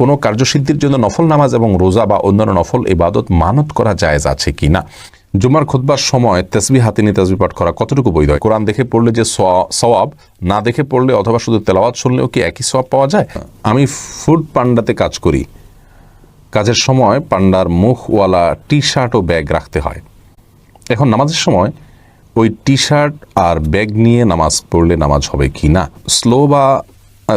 কোনো কার্যসিদ্ধির জন্য নফল নামাজ এবং রোজা বা অন্যান্য নফল ইবাদত মানত করা জায়েজ আছে কি না? জুমার খুতবার সময় তেসবি হাতে নিয়ে তসবি পাঠ করা কতটুকু বৈধ? হয় কোরআন দেখে পড়লে যে সওয়াব, না দেখে পড়লে অথবা শুধু তেলাওয়াত শুনলেও কি একই সওয়াব পাওয়া যায়? আমি ফুড পান্ডাতে কাজ করি। কাজের সময় পান্ডার মুখওয়ালা টি শার্ট ও ব্যাগ রাখতে হয়। এখন নামাজের সময় ওই টি শার্ট আর ব্যাগ নিয়ে নামাজ পড়লে নামাজ হবে কি না? স্লো বা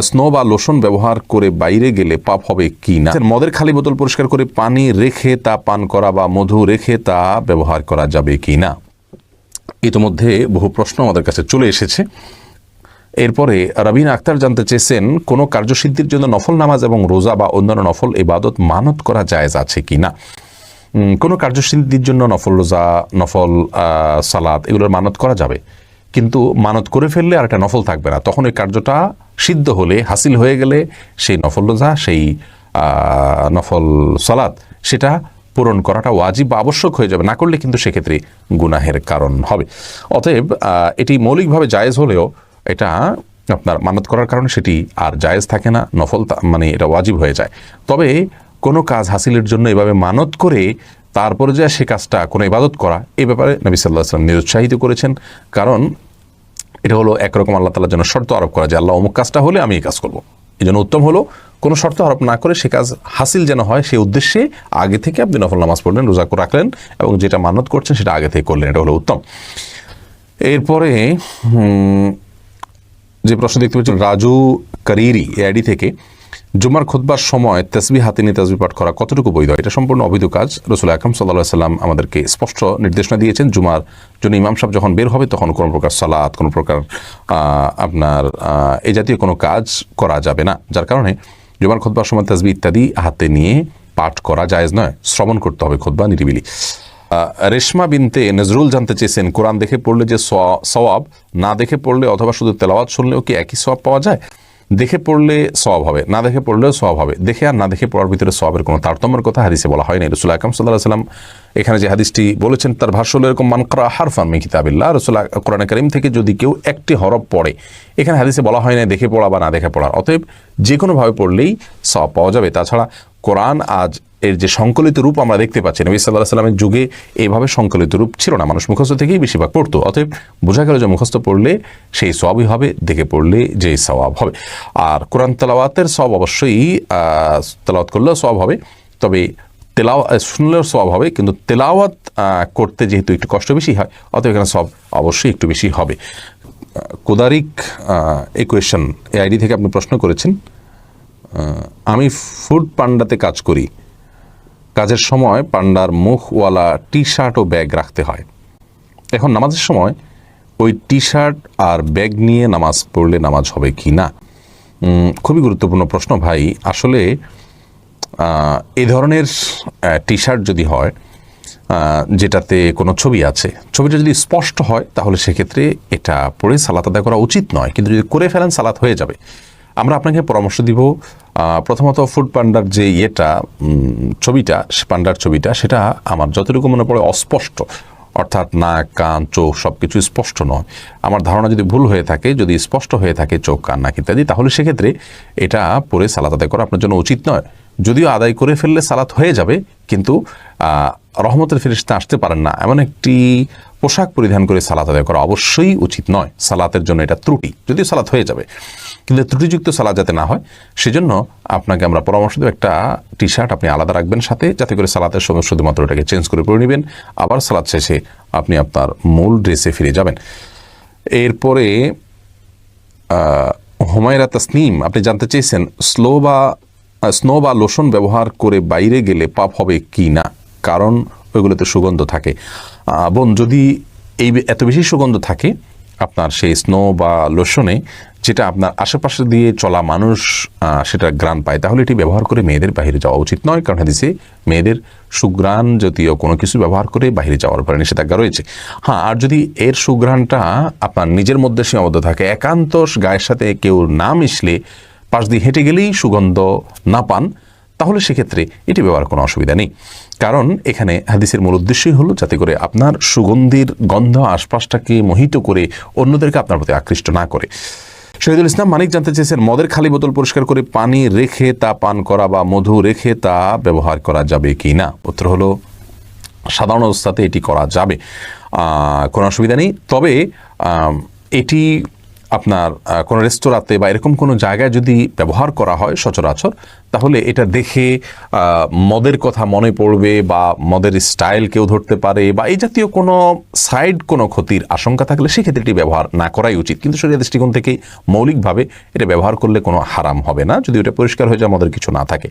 স্নো বা লোশন ব্যবহার করে বাইরে গেলে পাপ হবে কি না? মদের খালি বোতল পরিষ্কার করে পানি রেখে তা পান করা বা মধু রেখে তা ব্যবহার করা যাবে কি না? ইতিমধ্যে বহু প্রশ্ন আমাদের কাছে চলে এসেছে। এরপরে রবিন আক্তার জানতে চেয়েছেন, কোনো কার্যসিদ্ধির জন্য নফল নামাজ এবং রোজা বা অন্যান্য নফল ইবাদত মানত করা জায়েজ আছে কি না? কোনো কার্যসিদ্ধির জন্য নফল রোজা, নফল সালাদ এগুলোর মানত করা যাবে। কিন্তু মানত করে ফেললে আর একটা নফল থাকবে না। তখন ওই কার্যটা সিদ্ধ হলে, হাসিল হয়ে গেলে সেই নফল রোজা, সেই নফল সালাত, সেটা পূরণ করাটা ওয়াজিব বা আবশ্যক হয়ে যাবে। না করলে কিন্তু সেক্ষেত্রে গুনাহের কারণ হবে। অতএব এটি মৌলিকভাবে জায়েজ হলেও এটা আপনার মানত করার কারণে সেটি আর জায়েজ থাকে না, নফল মানে এটা ওয়াজিব হয়ে যায়। তবে কোনো কাজ হাসিলের জন্য এভাবে মানত করে তারপরে যে সে কাজটা কোনো ইবাদত করা, এ ব্যাপারে নবী সাল্লাহ আসলাম নিরুৎসাহিত করেছেন। কারণ এটা হলো একরকম আল্লাহ তালার জন্য শর্ত আরোপ করা যে আল্লাহ অমুক কাজটা হলে আমি এই কাজ করব। এই জন্য উত্তম হলো কোনো শর্ত আরোপ না করে সে কাজ হাসিল যেন হয়, সেই উদ্দেশ্যে আগে থেকে আপনি নফল নামাজ পড়লেন, রোজা রাখলেন এবং যেটা মানত করছেন সেটা আগে থেকে করলেন, এটা হলো উত্তম। এরপরে যে প্রশ্ন দেখতে পাচ্ছেন রাজু কারিরি, এআইডি থেকে জুমার খুতবার সময় তসবি হাতে নিয়ে তসবি পাঠ করা কতটুকু বৈধ? এটা সম্পূর্ণ অবৈধ কাজ। রসুল আকরম সাল্লাহ সাল্লাম আমাদেরকে স্পষ্ট নির্দেশনা দিয়েছেন, জুমার জন্য ইমাম সাহেব যখন বের হবে তখন কোনো প্রকার সালাত, কোনো প্রকার আপনার এই জাতীয় কোনো কাজ করা যাবে না। যার কারণে জুমার খুতবার সময় তসবি ইত্যাদি হাতে নিয়ে পাঠ করা জায়েজ নয়। শ্রবণ করতে হবে খুতবা নিরিবিলি। রেশমা বিনতে নজরুল জানতে চেয়েছেন, কোরআন দেখে পড়লে যে সওয়াব, না দেখে পড়লে অথবা শুধু তেলাওয়াত শুনলেও কি একই সওয়াব পাওয়া যায়? দেখে পড়লে সব হবে, না দেখে পড়লেও সব হবে। দেখে আর না দেখে পড়ার ভিতরে সবের কোনো তারতম্যের কথা হাদিসে বলা হয়নি। রসুল আকরম সাল্লাহ সাল্লাম এখানে যে হাদিসটি বলেছেন, তার ভাষ্য হলো এরকম মানকরা হারফান মি কিতাবিল্লাহ রসুল কোরআন করিম থেকে যদি কেউ একটি হরফ পড়ে, এখানে হাদিসে বলা হয় না দেখে পড়া বা না দেখে পড়া। অতএব যে কোনোভাবে পড়লেই সব পাওয়া যাবে। তাছাড়া কোরআন আজ এর যে সংকলিত রূপ আমরা দেখতে পাচ্ছি, নবী সাল্লাহ সাল্লামের যুগে এইভাবে সংকলিত রূপ ছিল না। মানুষ মুখস্থ থেকেই বেশিরভাগ পড়তো, অতএব বোঝা গেল যে মুখস্থ পড়লে সেই সবই হবে, দেখে পড়লে যে সওয়াব হবে। আর কোরআন তেলাওয়াতের সব অবশ্যই তেলাওয়াত করলেও সব হবে, তবে তেলাও শুনলেও সব হবে, কিন্তু তেলাওয়াত করতে যেহেতু একটু কষ্ট বেশি হয়, অতএব এখানে সব অবশ্যই একটু বেশি হবে। কোদারিক ইকুয়েশন এই আইডি থেকে আপনি প্রশ্ন করেছেন আমি ফুড পান্ডাতে কাজ করি কাজের সময় পান্ডার মুখওয়ালা টি শার্ট ও ব্যাগ রাখতে হয়। এখন নামাজের সময় ওই টি শার্ট আর ব্যাগ নিয়ে নামাজ পড়লে নামাজ হবে কি না? খুবই গুরুত্বপূর্ণ প্রশ্ন ভাই। আসলে এ ধরনের টি শার্ট যদি হয় যেটাতে কোনো ছবি আছে, ছবিটা যদি স্পষ্ট হয়, তাহলে সেক্ষেত্রে এটা পড়ে সালাত আদায় করা উচিত নয়। কিন্তু যদি করে ফেলেন, সালাত হয়ে যাবে। আমরা আপনাকে পরামর্শ দিব প্রথমত ফুড পান্ডার যে ইয়েটা ছবিটা পান্ডার ছবিটা, সেটা আমার যতটুকু মনে পড়ে অস্পষ্ট। অর্থাৎ নাক, কান, চোখ সব কিছু স্পষ্ট নয়। আমার ধারণা যদি ভুল হয়ে থাকে, যদি স্পষ্ট হয়ে থাকে চোখ, কান, নাক ইত্যাদি, তাহলে সেক্ষেত্রে এটা পরে সালাত আদায় করা আপনার জন্য উচিত নয়। যদিও আদায় করে ফেললে সালাত হয়ে যাবে, কিন্তু রহমতের ফেরিস্তা আসতে পারেন না। এমন একটি পোশাক পরিধান করে সালাত আদায় করা অবশ্যই উচিত নয়। সালাতের জন্য এটা ত্রুটি, যদিও সালাত হয়ে যাবে। কিন্তু ত্রুটিযুক্ত সালাদ যাতে না হয়, সেজন্য আপনাকে আমরা পরামর্শ দেব একটা টি শার্ট আপনি আলাদা রাখবেন সাথে, যাতে করে সালাতের সময় শুধুমাত্র এটাকে চেঞ্জ করে পরে নেবেন। আবার সালাদ শেষে আপনি আপনার মূল ড্রেসে ফিরে যাবেন। এরপরে হুমায়রা তাসনিম, আপনি জানতে চেয়েছেন, স্লো বা স্নো বা লোশন ব্যবহার করে বাইরে গেলে পাপ হবে কি না? কারণ ওইগুলোতে সুগন্ধ থাকে। বোন, যদি এই এত বেশি সুগন্ধ থাকে আপনার সেই স্নো বা লোশনে, যেটা আপনার আশেপাশে দিয়ে চলা মানুষ সেটা গ্রান পায়, তাহলে এটি ব্যবহার করে মেয়েদের বাইরে যাওয়া উচিত নয়। কারণ হাদিসে মেয়েদের সুগ্রাণ জাতীয় কোনো কিছু ব্যবহার করে বাইরে যাওয়ার পরে নিষেধাজ্ঞা রয়েছে। হ্যাঁ আর যদি এর সুগ্রাণটা আপনার নিজের মধ্যে সীমাবদ্ধ থাকে একান্ত গায়ের সাথে কেউ না মিশলে, পাশ দিয়ে হেঁটে গেলেই সুগন্ধ না পান তাহলে সেক্ষেত্রে এটি ব্যবহার কোনো অসুবিধা নেই। কারণ এখানে হাদিসের মূল উদ্দেশ্যই হলো যাতে করে আপনার সুগন্ধির গন্ধ আশপাশটাকে মোহিত করে অন্যদেরকে আপনার প্রতি আকৃষ্ট না করে। শহীদুল ইসলাম মানিক জানতে চেয়েছেন, মদের খালি বোতল পরিষ্কার করে পানি রেখে তা পান করা বা মধু রেখে তা ব্যবহার করা যাবে কি না? উত্তর হলো, সাধারণ অবস্থাতে এটি করা যাবে। কোনো অসুবিধা নেই। তবে এটি আপনার কোনো রেস্তোরাঁতে বা এরকম কোনো জায়গায় যদি ব্যবহার করা হয় সচরাচর, তাহলে এটা দেখে মদের কথা মনে পড়বে বা মদের স্টাইল কেউ ধরতে পারে বা এই জাতীয় কোনো সাইড কোনো ক্ষতির আশঙ্কা থাকলে সেক্ষেত্রে এটি ব্যবহার না করাই উচিত। কিন্তু শরীর দৃষ্টিকোণ থেকে মৌলিকভাবে এটা ব্যবহার করলে কোনো হারাম হবে না, যদি ওটা পরিষ্কার হয়ে যায়, মদের কিছু না থাকে।